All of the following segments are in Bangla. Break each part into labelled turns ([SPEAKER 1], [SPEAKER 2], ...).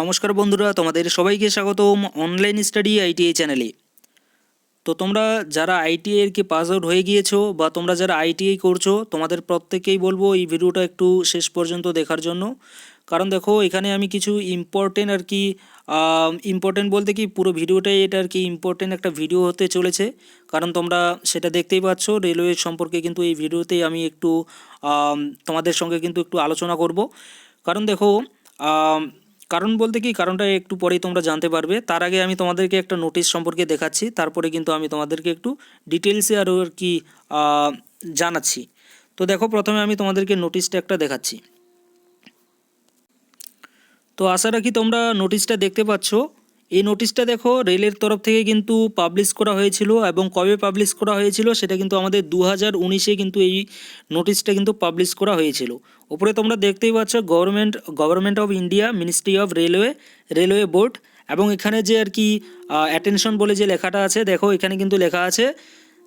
[SPEAKER 1] নমস্কার বন্ধুরা, তোমাদের সবাইকে স্বাগতম অনলাইন স্টাডি আইটিআই চ্যানেলে তো তোমরা যারা আইটিআই এর কি পাস আউট হয়ে গিয়েছো বা তোমরা যারা আইটিআই করছ, তোমাদের প্রত্যেকেই বলব এই ভিডিওটা একটু শেষ পর্যন্ত দেখার জন্য। কারণ দেখো, এখানে আমি কিছু ইম্পর্টেন্ট আর কি ইম্পর্টেন্ট বলতে কি, পুরো ভিডিওটাই এটা আর কি ইম্পর্টেন্ট একটা ভিডিও হতে চলেছে। কারণ তোমরা সেটা দেখতেই পাচ্ছ রেলওয়ে সম্পর্কে কিন্তু এই ভিডিওতেই আমি একটু তোমাদের সঙ্গে কিন্তু একটু আলোচনা করব। কারণ দেখো কারণ বলতে কি, কারণটা একটু পরেই তোমরা জানতে পারবে। তার আগে আমি তোমাদেরকে একটা নোটিশ সম্পর্কে দেখাচ্ছি, তারপরে কিন্তু আমি তোমাদেরকে একটু ডিটেলসে আরও আর কি জানাচ্ছি। তো দেখো, প্রথমে আমি তোমাদেরকে নোটিশটা একটা দেখাচ্ছি। তো আশা রাখি তোমরা নোটিশটা দেখতে পাচ্ছ। এই নোটিশটা দেখো রেলের তরফ থেকে কিন্তু পাবলিশ করা হয়েছিল এবং কবে পাবলিশ করা হয়েছিল সেটা কিন্তু আমাদের দু হাজার উনিশে কিন্তু এই নোটিশটা কিন্তু পাবলিশ করা হয়েছিল। ওপরে তোমরা দেখতেই পাচ্ছ government government of India ministry of railway railway board এবং এখানে যে আর কি অ্যাটেনশন বলে যে লেখাটা আছে, দেখো এখানে কিন্তু লেখা আছে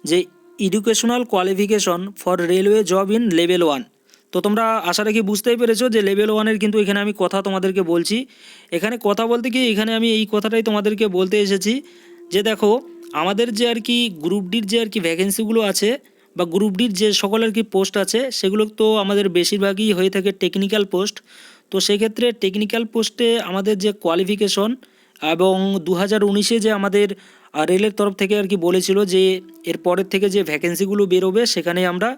[SPEAKER 1] যে educational qualification for railway job in level one তো তোমরা আশা রাখি বুঝতেই পেরেছ যে লেভেল ওয়ানের কিন্তু এখানে আমি কথা তোমাদেরকে বলছি। এখানে কথা বলতে কি এখানে আমি এই কথাটাই তোমাদেরকে বলতে এসেছি যে দেখো, আমাদের যে আর কি গ্রুপ ডির যে আর কি ভ্যাকেন্সিগুলো আছে বা গ্রুপ ডির যে সকল আর কি পোস্ট আছে, সেগুলো তো আমাদের বেশিরভাগই হয়ে থাকে টেকনিক্যাল পোস্ট তো সেক্ষেত্রে টেকনিক্যাল পোস্টে আমাদের যে কোয়ালিফিকেশন এবং দু হাজার উনিশে যে আমাদের রেলের তরফ থেকে আর কি বলেছিল যে এর পরের থেকে যে ভ্যাকেন্সিগুলো বেরোবে, সেখানে আমরা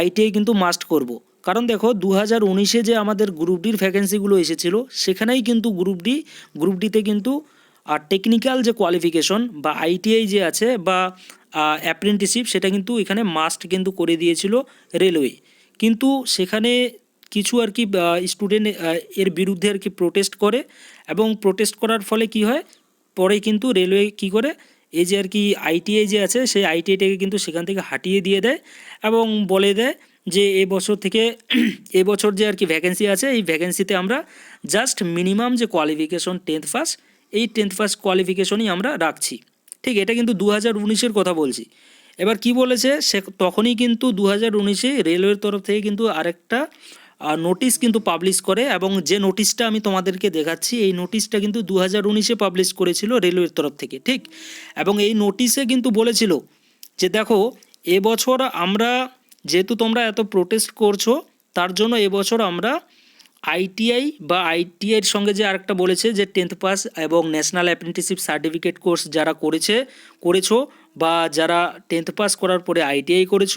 [SPEAKER 1] আইটিআই কিন্তু মাস্ট করব। কারণ দেখো দু হাজার উনিশে যে আমাদের গ্রুপ ডির ভ্যাকেন্সিগুলো এসেছিল, সেখানেই কিন্তু গ্রুপ ডি গ্রুপ ডিতে কিন্তু আর টেকনিক্যাল যে কোয়ালিফিকেশন বা আইটিআই যে আছে বা অ্যাপ্রেন্টিসিপ সেটা কিন্তু এখানে মাস্ট কিন্তু করে দিয়েছিল রেলওয়ে কিন্তু সেখানে কিছু আর কি স্টুডেন্ট এর বিরুদ্ধে আর কি প্রোটেস্ট করে এবং প্রোটেস্ট করার ফলে কি হয়, পরে কিন্তু রেলওয়ে কি করে এই যে আর কি আইটিআই যে আছে, সেই আইটিআইটাকে কিন্তু সেখান থেকে হাটিয়ে দিয়ে দেয় এবং বলে দেয় যে এ বছর থেকে এ বছর যে আর কি ভ্যাকেন্সি আছে, এই ভ্যাকেন্সিতে আমরা জাস্ট মিনিমাম যে কোয়ালিফিকেশন টেন্থ পাস এই টেন্থ পাস কোয়ালিফিকেশনই আমরা রাখছি। ঠিক, এটা কিন্তু দু হাজার উনিশের কথা বলছি। এবার কি বলেছে, সে তখনই কিন্তু দু হাজার উনিশে রেলওয়ের তরফ থেকে কিন্তু আরেকটা নোটিশ কিন্তু পাবলিশ করে এবং যে নোটিশটা আমি তোমাদেরকে দেখাচ্ছি, এই নোটিশটা কিন্তু দু হাজার উনিশে পাবলিশ করেছিল রেলওয়ের তরফ থেকে, ঠিক? এবং এই নোটিশে কিন্তু বলেছিল যে দেখো, এবছর আমরা যেহেতু তোমরা এত প্রোটেস্ট করছ, তার জন্য এবছর আমরা আইটিআই বা আইটিআইয়ের সঙ্গে যে আরেকটা বলেছে যে টেন্থ পাস এবং ন্যাশনাল অ্যাপ্রেন্টিসিপ সার্টিফিকেট কোর্স যারা করেছে, করেছ বা যারা টেন্থ পাস করার পরে আইটিআই করেছ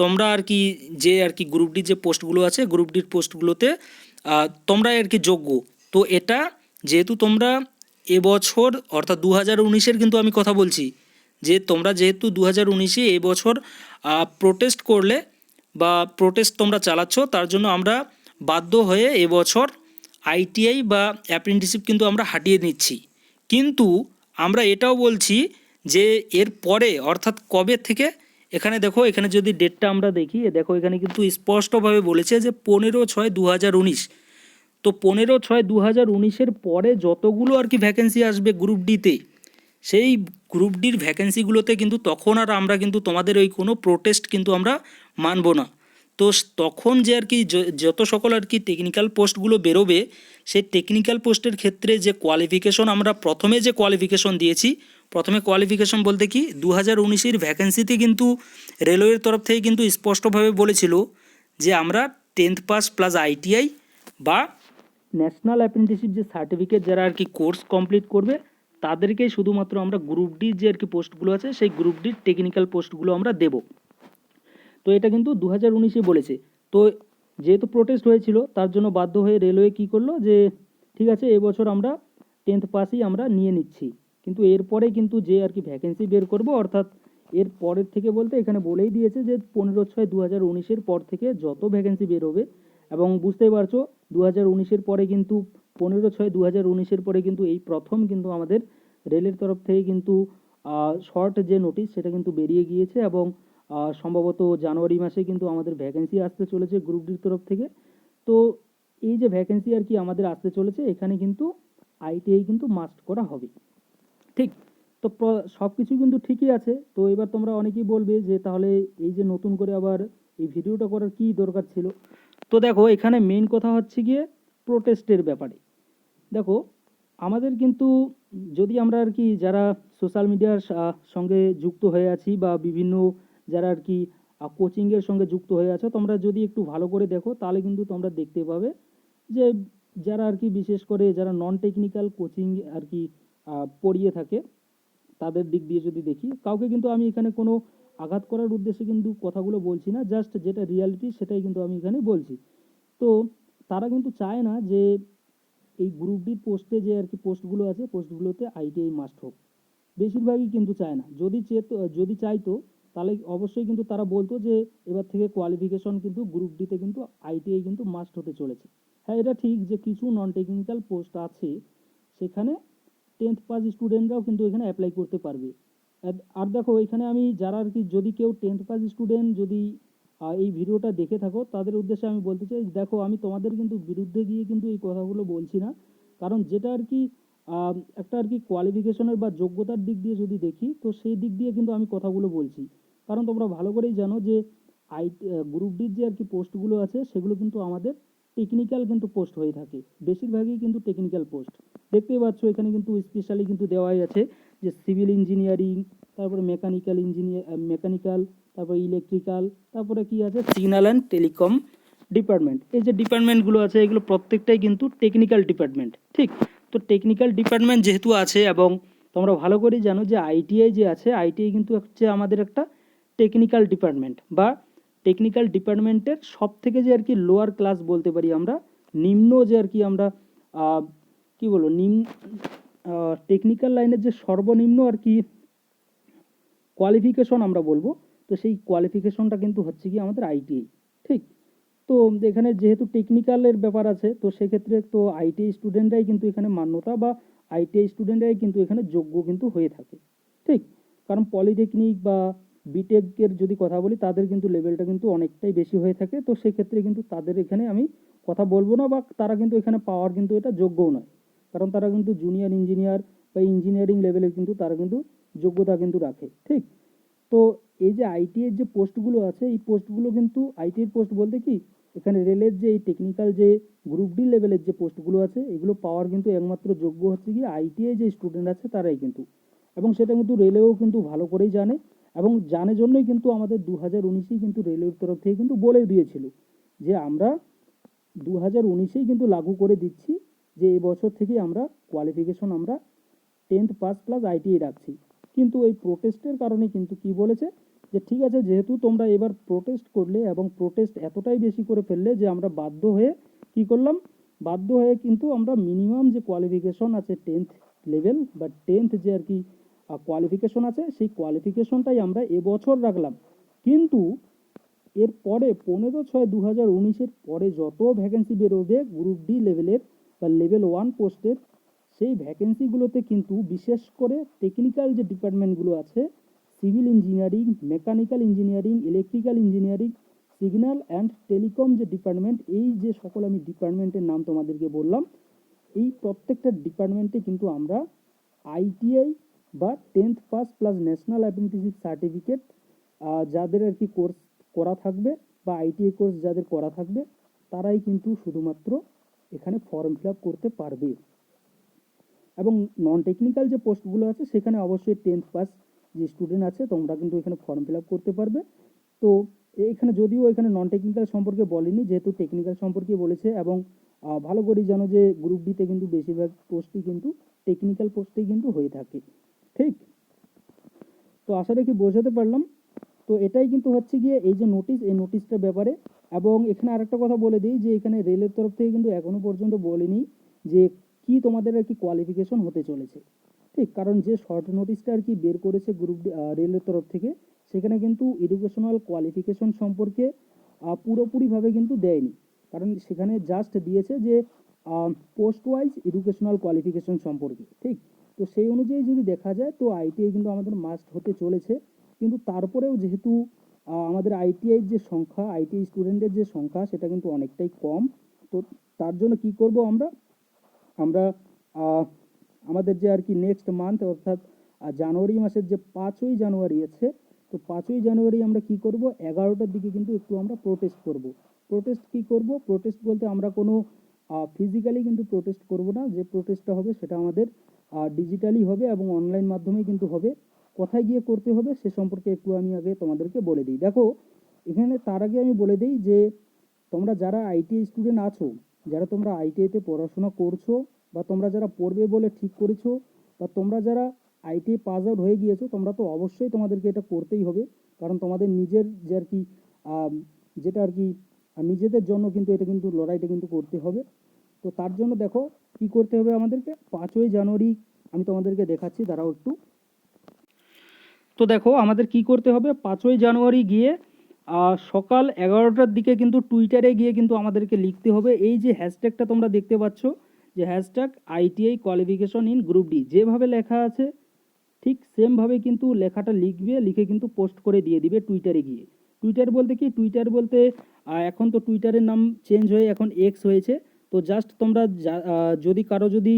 [SPEAKER 1] তোমরা আর কি যে আর কি গ্রুপ ডি যে পোস্টগুলো আছে গ্রুপ ডির পোস্টগুলোতে তোমরা আর কি যোগ্য। তো এটা যেহেতু তোমরা এবছর, অর্থাৎ দু হাজার উনিশের কিন্তু আমি কথা বলছি, যে তোমরা যেহেতু দু হাজার উনিশে এবছর প্রোটেস্ট করলে বা প্রোটেস্ট তোমরা চালাচ্ছ, তার জন্য আমরা বাধ্য হয়ে এবছর আইটিআই বা অ্যাপ্রেন্টিসিপ কিন্তু আমরা হাটিয়ে নিচ্ছি। কিন্তু আমরা এটাও বলছি যে এর পরে অর্থাৎ কবে থেকে এখানে দেখো, এখানে যদি ডেটটা আমরা দেখি দেখো এখানে কিন্তু স্পষ্টভাবে বলেছে যে পনেরো ছয় দু হাজার উনিশ। তো পনেরো ছয় দু হাজার উনিশের পরে যতগুলো আর কি ভ্যাকেন্সি আসবে গ্রুপ ডিতে সেই গ্রুপ ডির ভ্যাকেন্সিগুলোতে কিন্তু তখন আর আমরা কিন্তু তোমাদের ওই কোনো প্রোটেস্ট কিন্তু আমরা মানব না। তো তখন যে আর কি যত সকল আর কি টেকনিক্যাল পোস্টগুলো বেরোবে, সেই টেকনিক্যাল পোস্টের ক্ষেত্রে যে কোয়ালিফিকেশন আমরা প্রথমে যে কোয়ালিফিকেশন দিয়েছি প্রথমে কোয়ালিফিকেশন বলতে কি? দু হাজার উনিশের ভ্যাকেন্সিতে কিন্তু রেলওয়ের তরফ থেকে কিন্তু স্পষ্টভাবে বলেছিল যে আমরা টেন্থ পাস প্লাস আইটিআই বা ন্যাশনাল অ্যাপ্রেন্টিসিপ যে সার্টিফিকেট যারা আর কি কোর্স কমপ্লিট করবে, তাদেরকেই শুধুমাত্র আমরা গ্রুপ ডি যে আর কি পোস্টগুলো আছে, সেই গ্রুপ ডির টেকনিক্যাল পোস্টগুলো আমরা দেব। তো এটা কিন্তু দু হাজার উনিশে বলেছে। তো যেহেতু প্রোটেস্ট হয়েছিল, তার জন্য বাধ্য হয়ে রেলওয়ে কী করল যে, ঠিক আছে, এবছর আমরা টেন্থ পাসই আমরা নিয়ে নিচ্ছি। কিন্তু এরপরে কিন্তু যে আর কি ভ্যাকেন্সি বের করব, অর্থাৎ এর পরের থেকে বলতে এখানে বলেই দিয়েছে যে পনেরো ছয় দু হাজার উনিশের পর থেকে যত ভ্যাকেন্সি বের হবে এবং বুঝতেই পারছ দু হাজার উনিশের পরে কিন্তু পনেরো ছয় দু হাজার উনিশের পরে কিন্তু এই প্রথম কিন্তু আমাদের রেলের তরফ থেকে কিন্তু শর্ট যে নোটিশ সেটা কিন্তু বেরিয়ে গিয়েছে এবং সম্ভবত জানুয়ারি মাসে কিন্তু আমাদের ভ্যাকেন্সি আসতে চলেছে গ্রুপ ডির তরফ থেকে। তো এই যে ভ্যাকেন্সি আর কি আমাদের আসতে চলেছে, এখানে কিন্তু আইটিআই কিন্তু মাস্ট করা হবে। ঠিক, তো সব কিছু কিন্তু ঠিকই আছে। তো এবার তোমরা অনেকেই বলবে যে, তাহলে এই যে নতুন করে আবার এই ভিডিওটা করার কি দরকার ছিল? তো দেখো, এখানে মেইন কথা হচ্ছে গিয়ে প্রোটেস্টের ব্যাপারে। দেখো, আমাদের কিন্তু যদি আমরা আর কি যারা সোশ্যাল মিডিয়ার সঙ্গে যুক্ত হয়ে আছি বা বিভিন্ন যারা আর কি কোচিংয়ের সঙ্গে যুক্ত হয়ে আছো, তোমরা যদি একটু ভালো করে দেখো, তাহলে কিন্তু তোমরা দেখতে পাবে যে, যারা আর কি বিশেষ করে যারা নন টেকনিক্যাল কোচিং আর কি পড়িয়ে থাকে। তাদের দিক দিয়ে যদি দেখি, কাউকে কিন্তু আমি এখানে কোনো আঘাত করার উদ্দেশ্যে কিন্তু কথাগুলো বলছি না জাস্ট যেটা রিয়ালিটি সেটাই কিন্তু আমি এখানে বলছি। তো তারা কিন্তু চায় না যে এই গ্রুপ ডি পোস্টে যে আর কি পোস্টগুলো আছে পোস্টগুলোতে আইটিআই মাস্ট হোক বেশিরভাগই কিন্তু চায় না। যদি চেত, যদি চাইতো, তাহলে অবশ্যই কিন্তু তারা বলতো যে এবার থেকে কোয়ালিফিকেশন কিন্তু গ্রুপ ডিতে কিন্তু আইটিআই কিন্তু মাস্ট হতে চলেছে। হ্যাঁ এটা ঠিক যে কিছু নন টেকনিক্যাল পোস্ট আছে, সেখানে টেন্থ পাস স্টুডেন্টরাও কিন্তু এখানে অ্যাপ্লাই করতে পারবে। আর- দেখো এখানে আমি যারা আর কি যদি কেউ টেন্থ পাস স্টুডেন্ট যদি এই ভিডিওটা দেখে থাকো, তাদের উদ্দেশ্যে আমি বলতে চাই, দেখো আমি তোমাদের কিন্তু বিরুদ্ধে গিয়ে কিন্তু এই কথাগুলো বলছি না। কারণ যেটা আর কি একটা আর কি কোয়ালিফিকেশনের বা যোগ্যতার দিক দিয়ে যদি দেখি, তো সেই দিক দিয়ে কিন্তু আমি কথাগুলো বলছি। কারণ তোমরা ভালো করেই জানো যে আই গ্রুপ ডির যে আর কি পোস্টগুলো আছে, সেগুলো কিন্তু আমাদের টেকনিক্যাল কিন্তু পোস্ট হয়ে থাকে। বেশিরভাগই কিন্তু টেকনিক্যাল পোস্ট দেখতেই পাচ্ছ, এখানে কিন্তু স্পেশালি কিন্তু দেওয়াই আছে যে সিভিল ইঞ্জিনিয়ারিং তারপরে মেকানিক্যাল ইঞ্জিনিয়ার মেকানিক্যাল তারপরে ইলেকট্রিক্যাল তারপরে কি আছে? সিগন্যাল অ্যান্ড টেলিকম ডিপার্টমেন্ট এই যে ডিপার্টমেন্টগুলো আছে, এগুলো প্রত্যেকটাই কিন্তু টেকনিক্যাল ডিপার্টমেন্ট ঠিক? তো টেকনিক্যাল ডিপার্টমেন্ট যেহেতু আছে এবং তোমরা ভালো করেই জানো যে আইটিআই যে আছে আইটিআই কিন্তু হচ্ছে আমাদের একটা টেকনিক্যাল ডিপার্টমেন্ট বা টেকনিক্যাল ডিপার্টমেন্টের সব থেকে যে আর কি লোয়ার ক্লাস বলতে পারি আমরা, নিম্ন যে আর কি আমরা কি বলব, নিম্ন টেকনিক্যাল লাইনের যে সর্বনিম্ন আর কি কোয়ালিফিকেশন আমরা বলব, তো সেই কোয়ালিফিকেশনটা কিন্তু হচ্ছে কি আমাদের আইটিআই ঠিক? তো এখানে যেহেতু টেকনিক্যালের ব্যাপার আছে, তো সেক্ষেত্রে তো আইটিআই স্টুডেন্টরাই কিন্তু এখানে মান্যতা বা আইটিআই স্টুডেন্টরাই কিন্তু এখানে যোগ্য কিন্তু হয়ে থাকে, ঠিক? কারণ পলিটেকনিক বা বিটেকের যদি কথা বলি, তাদের কিন্তু লেভেলটা কিন্তু অনেকটাই বেশি হয়ে থাকে। তো সেক্ষেত্রে কিন্তু তাদের এখানে আমি কথা বলব না, বা তারা কিন্তু এখানে পাওয়ার কিন্তু এটা যোগ্যও নয়। কারণ তারা কিন্তু জুনিয়র ইঞ্জিনিয়ার বা ইঞ্জিনিয়ারিং লেভেলের কিন্তু তারা কিন্তু যোগ্যতা কিন্তু রাখে, ঠিক? তো এই যে আইটিএর যে পোস্টগুলো আছে, এই পোস্টগুলো কিন্তু আইটির পোস্ট বলতে কি, এখানে রেলের যে এই টেকনিক্যাল যে গ্রুপ ডি লেভেলের যে পোস্টগুলো আছে, এগুলো পাওয়ার কিন্তু একমাত্র যোগ্য হচ্ছে কি আইটিআই যে স্টুডেন্ট আছে, তারাই কিন্তু। এবং সেটা কিন্তু রেলেও কিন্তু ভালো করেই জানে। এবং জানে জন্যই কিন্তু আমাদের দু হাজার উনিশেই কিন্তু রেলের তরফ থেকে কিন্তু বলে দিয়েছিল যে আমরা দু হাজার উনিশেই কিন্তু লাগু করে দিচ্ছি যে এই বছর থেকে আমরা কোয়ালিফিকেশন আমরা টেন্থ পাস প্লাস আইটিআই রাখছি। কিন্তু এই প্রোটেস্টের কারণে কিন্তু কি বলেছে? যে ঠিক আছে, যেহেতু তোমরা এবার প্রোটেস্ট করলে এবং প্রোটেস্ট এতটাই বেশি করে ফেললে যে আমরা বাধ্য হয়ে কি করলাম? বাধ্য হয়ে কিন্তু আমরা মিনিমাম যে কোয়ালিফিকেশন আছে টেন্থ লেভেল বা টেন্থ যে আর কি কোয়ালিফিকেশন আছে, সেই কোয়ালিফিকেশনটাই আমরা এবছর রাখলাম। কিন্তু এর পরে পনেরো ছয় দু হাজার উনিশের পরে যত ভ্যাকেন্সি বেরোবে গ্রুপ ডি লেভেলের বা লেভেল ওয়ান পোস্টের সেই ভ্যাকেন্সিগুলোতে কিন্তু বিশেষ করে টেকনিক্যাল যে ডিপার্টমেন্টগুলো আছে civil engineering mechanical engineering electrical engineering signal and telecom যে ডিপার্টমেন্ট এই যে সকল আমি ডিপার্টমেন্টের নাম তোমাদেরকে বললাম, এই প্রত্যেকটা ডিপার্টমেন্টে কিন্তু আমরা আইটিআই বা tenth pass plus national apprenticeship certificate যাদের আর কি কোর্স করা থাকবে বা আইটিআই কোর্স যাদের করা থাকবে, তারাই কিন্তু শুধুমাত্র এখানে ফর্ম ফিল আপ করতে পারবে। এবং নন টেকনিক্যাল যে পোস্টগুলো আছে, সেখানে অবশ্যই টেন্থ পাস যে স্টুডেন্ট আছে, তোমরা কিন্তু এখানে ফর্ম ফিল আপ করতে পারবে। তো এখানে যদিও এখানে নন টেকনিক্যাল সম্পর্কে বলেনি, যেহেতু টেকনিক্যাল সম্পর্কে বলেছে এবং ভালো করেই জানো যে গ্রুপ ডিতে কিন্তু বেশিরভাগ পোস্টই কিন্তু টেকনিক্যাল পোস্টেই কিন্তু হয়ে থাকে। ঠিক? তো আশা রাখি বোঝাতে পারলাম। তো এটাই কিন্তু হচ্ছে গিয়ে এই যে নোটিশ এই নোটিশটার ব্যাপারে। এবং এখানে আরেকটা কথা বলে দিই যে এখানে রেলের তরফ থেকে কিন্তু এখনও পর্যন্ত বলেনি যে কি তোমাদের আর কি কোয়ালিফিকেশন হতে চলেছে। ঠিক? কারণ যে শর্ট নোটিশটা আর কি বের করেছে গ্রুপ রেলের তরফ থেকে, সেখানে কিন্তু এডুকেশনাল কোয়ালিফিকেশন সম্পর্কে পুরোপুরিভাবে কিন্তু দেয়নি। কারণ সেখানে জাস্ট দিয়েছে যে পোস্ট ওয়াইজ এডুকেশনাল কোয়ালিফিকেশন সম্পর্কে, ঠিক? তো সেই অনুযায়ী যদি দেখা যায়, তো আইটিআই কিন্তু আমাদের মাস্ট হতে চলেছে। কিন্তু তারপরেও যেহেতু আমাদের আইটিআই যে সংখ্যা আইটিআই স্টুডেন্টের যে সংখ্যা, সেটা কিন্তু অনেকটাই কম। তো তার জন্য কি করব আমরা? আমরা আমাদের যে আর কি নেক্সট মান্থ অর্থাৎ জানুয়ারি মাসের যে পাঁচই জানুয়ারি আছে, তো পাঁচই জানুয়ারি আমরা কি করব? এগারোটার দিকে কিন্তু একটু আমরা প্রোটেস্ট করব। প্রোটেস্ট কি করব? প্রোটেস্ট বলতে আমরা কোনো ফিজিক্যালি কিন্তু প্রোটেস্ট করব না। যে প্রোটেস্টটা হবে সেটা আমাদের ডিজিটালি হবে এবং অনলাইন মাধ্যমেই কিন্তু হবে। কোথায় গিয়ে করতে হবে সে সম্পর্কে একটু আমি আগে তোমাদেরকে বলে দিই। দেখো, এখানে তার আগে আমি বলে দিই যে, তোমরা যারা আইটিআই স্টুডেন্ট আছো, যারা তোমরা আইটিআইতে পড়াশোনা করছ, বা তোমরা যারা পড়বে বলে ঠিক করেছ, বা তোমরা যারা আইটিআই পাস আউট হয়ে গিয়েছো, তোমরা তো অবশ্যই তোমাদেরকে এটা করতেই হবে। কারণ তোমাদের নিজের যে আর কি যেটা আর কি নিজেদের জন্য কিন্তু এটা কিন্তু লড়াইটা কিন্তু করতে হবে। তো তার জন্য দেখো কি করতে হবে আমাদেরকে? পাঁচই জানুয়ারি আমি তোমাদেরকে দেখাচ্ছি, দাঁড়াও একটু। তো দেখো আমাদের কি করতে হবে? পাঁচই জানুয়ারি গিয়ে সকাল এগারোটার দিকে কিন্তু টুইটারে গিয়ে কিন্তু আমাদেরকে লিখতে হবে। এই যে হ্যাশট্যাগটা তোমরা দেখতে পাচ্ছ, যে hashtag ITI qualification in group D যেভাবে লেখা আছে, ঠিক সেমভাবে কিন্তু লেখাটা লিখবে, লিখে কিন্তু পোস্ট করে দিয়ে দিবে টুইটারে গিয়ে। টুইটার বলতে কি? টুইটার বলতে এখন তো টুইটারের নাম চেঞ্জ হয়ে, এখন এক্স হয়েছে। তো জাস্ট তোমরা যদি কারও যদি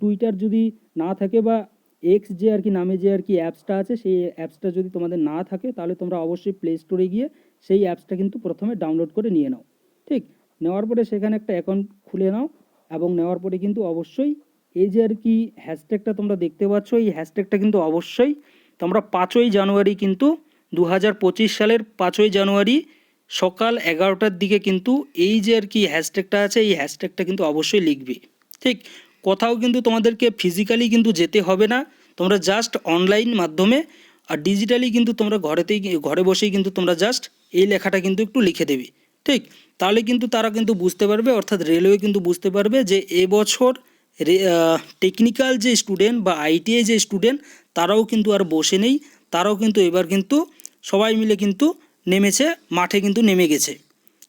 [SPEAKER 1] টুইটার যদি না থাকে বা এক্স যে আর কি নামে যে আর কি অ্যাপসটা আছে, সেই অ্যাপসটা যদি তোমাদের না থাকে, তাহলে তোমরা অবশ্যই প্লে স্টোরে গিয়ে সেই অ্যাপসটা কিন্তু প্রথমে ডাউনলোড করে নিয়ে নাও, ঠিক? নেওয়ার পরে সেখানে একটা অ্যাকাউন্ট খুলে নাও এবং নেওয়ার পরে কিন্তু অবশ্যই এই যে আর কি হ্যাশট্যাগটা তোমরা দেখতে পাচ্ছ, এই হ্যাশট্যাগটা কিন্তু অবশ্যই তোমরা পাঁচই জানুয়ারি কিন্তু দু হাজার পঁচিশ সালের পাঁচই জানুয়ারি সকাল এগারোটার দিকে কিন্তু এই যে আর কি হ্যাশট্যাগটা আছে, এই হ্যাশট্যাগটা কিন্তু অবশ্যই লিখবে। ঠিক? কোথাও কিন্তু তোমাদেরকে ফিজিক্যালি কিন্তু যেতে হবে না। তোমরা জাস্ট অনলাইন মাধ্যমে আর ডিজিটালি কিন্তু তোমরা ঘরেতেই ঘরে বসেই কিন্তু তোমরা জাস্ট এই লেখাটা কিন্তু একটু লিখে দেবে। ঠিক? তাহলে কিন্তু তারা কিন্তু বুঝতে পারবে, অর্থাৎ রেলওয়ে কিন্তু বুঝতে পারবে যে এবছর টেকনিক্যাল যে স্টুডেন্ট বা আইটিআই যে স্টুডেন্ট তারাও কিন্তু আর বসে নেই। তারাও কিন্তু এবার কিন্তু সবাই মিলে কিন্তু নেমেছে, মাঠে কিন্তু নেমে গেছে।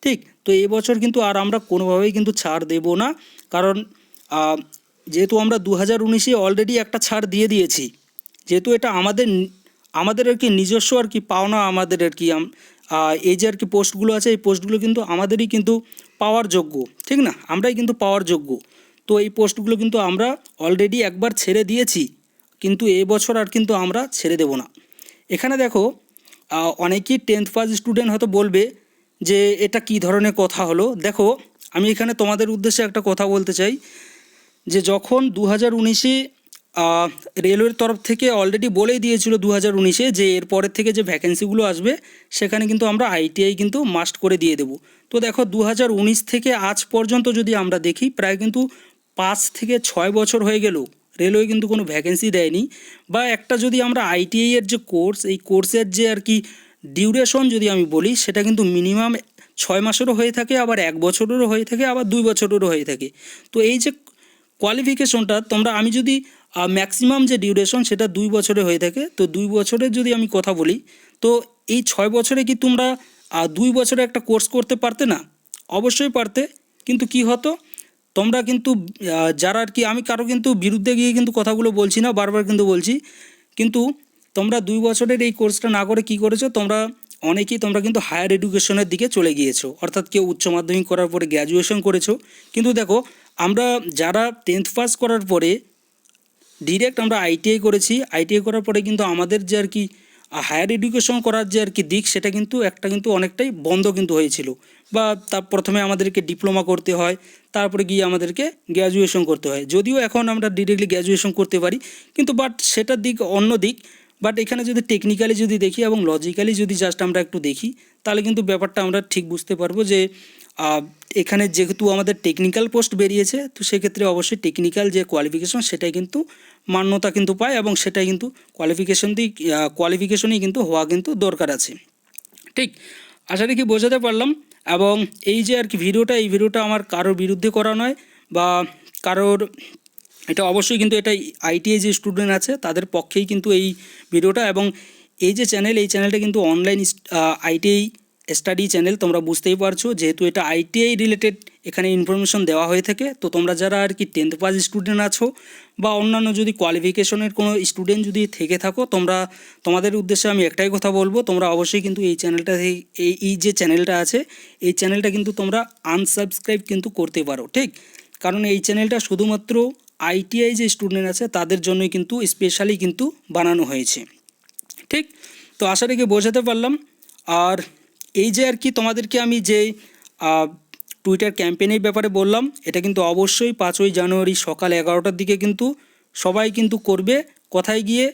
[SPEAKER 1] ঠিক? তো এবছর কিন্তু আর আমরা কোনোভাবেই কিন্তু ছাড় দেব না। কারণ যেহেতু আমরা দু হাজার উনিশে অলরেডি একটা ছাড় দিয়ে দিয়েছি, যেহেতু এটা আমাদের আমাদের আর কি নিজস্ব আর কি পাওনা আমাদের আর কি এই যে আর কি পোস্টগুলো আছে, এই পোস্টগুলো কিন্তু আমাদেরই কিন্তু পাওয়ার যোগ্য। ঠিক না? আমরাই কিন্তু পাওয়ার যোগ্য। তো এই পোস্টগুলো কিন্তু আমরা অলরেডি একবার ছেড়ে দিয়েছি, কিন্তু এবছর আর কিন্তু আমরা ছেড়ে দেব না। এখানে দেখো অনেকেই টেন্থ পাস স্টুডেন্ট হয়তো বলবে যে এটা কি ধরনের কথা হলো। দেখো, আমি এখানে তোমাদের উদ্দেশ্যে একটা কথা বলতে চাই, যে যখন দু হাজার উনিশে রেলওয়ের তরফ থেকে অলরেডি বলেই দিয়েছিল দু হাজার উনিশে যে এরপরের থেকে যে ভ্যাকেন্সিগুলো আসবে, সেখানে কিন্তু আমরা আইটিআই কিন্তু মাস্ট করে দিয়ে দেবো। তো দেখো দু হাজার উনিশ থেকে আজ পর্যন্ত যদি আমরা দেখি, প্রায় কিন্তু পাঁচ থেকে ছয় বছর হয়ে গেল। রেলওয়ে কিন্তু কোনো ভ্যাকেন্সি দেয়নি। বা একটা যদি আমরা আইটিআই এর যে কোর্স এই কোর্সের যে আর কি ডিউরেশন যদি আমি বলি, সেটা কিন্তু মিনিমাম ছয় মাসেরও হয়ে থাকে, আবার এক বছরেরও হয়ে থাকে, আবার দুই বছরেরও হয়ে থাকে। তো এই যে কোয়ালিফিকেশনটা তোমরা আমি যদি ম্যাক্সিমাম যে ডিউরেশন সেটা দুই বছরে হয়ে থাকে, তো দুই বছরের যদি আমি কথা বলি, তো এই ছয় বছরে কি তোমরা দুই বছরে একটা কোর্স করতে পারতে না? অবশ্যই পারতে, কিন্তু কি হতো? তোমরা কিন্তু যারা আর কি, আমি কারও কিন্তু বিরুদ্ধে গিয়ে কিন্তু কথাগুলো বলছি না, বারবার কিন্তু বলছি। কিন্তু তোমরা দুই বছরের এই কোর্সটা না করে কি করেছ, তোমরা অনেকেই তোমরা কিন্তু হায়ার এডুকেশনের দিকে চলে গিয়েছো। অর্থাৎ কেউ উচ্চ মাধ্যমিক করার পরে গ্র্যাজুয়েশন করেছ। কিন্তু দেখো, আমরা যারা টেন্থ পাস করার পরে ডিরেক্ট আমরা আইটিআই করেছি। আইটিআই করার পরে কিন্তু আমাদের যে আর কি হায়ার এডুকেশন করার যে আর কি দিক, সেটা কিন্তু একটা কিন্তু অনেকটাই বন্ধ কিন্তু হয়েছিল। বা তার প্রথমে আমাদেরকে ডিপ্লোমা করতে হয়, তারপরে গিয়ে আমাদেরকে গ্র্যাজুয়েশন করতে হয়। যদিও এখন আমরা ডিরেক্টলি গ্র্যাজুয়েশন করতে পারি, কিন্তু বাট সেটার দিক অন্য দিক। বাট এখানে যদি টেকনিক্যালি যদি দেখি এবং লজিক্যালি যদি জাস্ট আমরা একটু দেখি, তাহলে কিন্তু ব্যাপারটা আমরা ঠিক বুঝতে পারব যে এখানে যেহেতু আমাদের টেকনিক্যাল পোস্ট বেরিয়েছে, তো সেক্ষেত্রে অবশ্যই টেকনিক্যাল যে কোয়ালিফিকেশন সেটাই কিন্তু মান্যতা কিন্তু পায় এবং সেটাই কিন্তু কোয়ালিফিকেশন দিয়ে কোয়ালিফিকেশনই কিন্তু হওয়া কিন্তু দরকার আছে। ঠিক, আশা রেখে বোঝাতে পারলাম এবং এই যে আর কি ভিডিওটা, এই ভিডিওটা আমার কারোর বিরুদ্ধে করা নয় বা কারোর, এটা অবশ্যই কিন্তু এটা আইটিআই যে স্টুডেন্ট আছে, তাদের পক্ষেই কিন্তু এই ভিডিওটা এবং এই যে চ্যানেল এই চ্যানেলটা কিন্তু অনলাইন আইটিআই স্টাডি চ্যানেল তোমরা বুঝতেই পারছ, যেহেতু এটা আইটিআই রিলেটেড এখানে ইনফরমেশন দেওয়া হয়ে থাকে, তো তোমরা যারা আর কি টেন্থ পাস স্টুডেন্ট আছো, বা অন্যান্য যদি কোয়ালিফিকেশনের কোনো স্টুডেন্ট যদি থেকে থাকো, তোমরা, তোমাদের উদ্দেশ্যে আমি একটাই কথা বলব, তোমরা অবশ্যই কিন্তু এই চ্যানেলটা এই এই যে চ্যানেলটা আছে, এই চ্যানেলটা কিন্তু তোমরা আনসাবস্ক্রাইব কিন্তু করতে পারো, ঠিক? কারণ এই চ্যানেলটা শুধুমাত্র আইটিআই যে স্টুডেন্ট আছে, তাদের জন্যই কিন্তু স্পেশালি কিন্তু বানানো হয়েছে, ঠিক? তো আশা রেখে বোঝাতে পারলাম, আর এই যে আর কি তোমাদেরকে আমি যে টুইটার ক্যাম্পেনের ব্যাপারে বললাম, এটা কিন্তু অবশ্যই পাঁচই জানুয়ারি সকাল এগারোটার দিকে কিন্তু সবাই কিন্তু করবে। কোথায় গিয়ে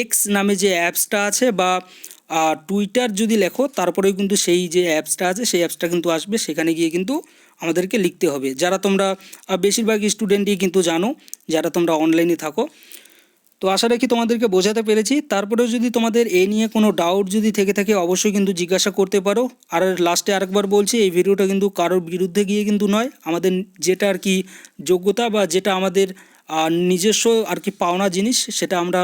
[SPEAKER 1] এক্স নামে যে অ্যাপসটা আছে বা টুইটার যদি লেখো, তারপরেও কিন্তু সেই যে অ্যাপসটা আছে, সেই অ্যাপসটা কিন্তু আসবে। সেখানে গিয়ে কিন্তু আমাদেরকে লিখতে হবে। যারা তোমরা বেশিরভাগ স্টুডেন্টই কিন্তু জানো, যারা তোমরা অনলাইনে থাকো। তো আশা রাখি তোমাদেরকে বোঝাতে পেরেছি। তারপরেও যদি তোমাদের এ নিয়ে কোনো ডাউট যদি থেকে থাকে, অবশ্যই কিন্তু জিজ্ঞাসা করতে পারো। আর লাস্টে আরেকবার বলছি, এই ভিডিওটা কিন্তু কারোর বিরুদ্ধে গিয়ে কিন্তু নয়। আমাদের যেটা আর কি যোগ্যতা বা যেটা আমাদের নিজস্ব আর কি পাওনা জিনিস, সেটা আমরা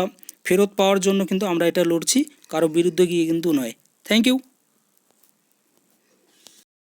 [SPEAKER 1] ফেরত পাওয়ার জন্য কিন্তু আমরা এটা লড়ছি। কারোর বিরুদ্ধে গিয়ে কিন্তু নয়। Thank you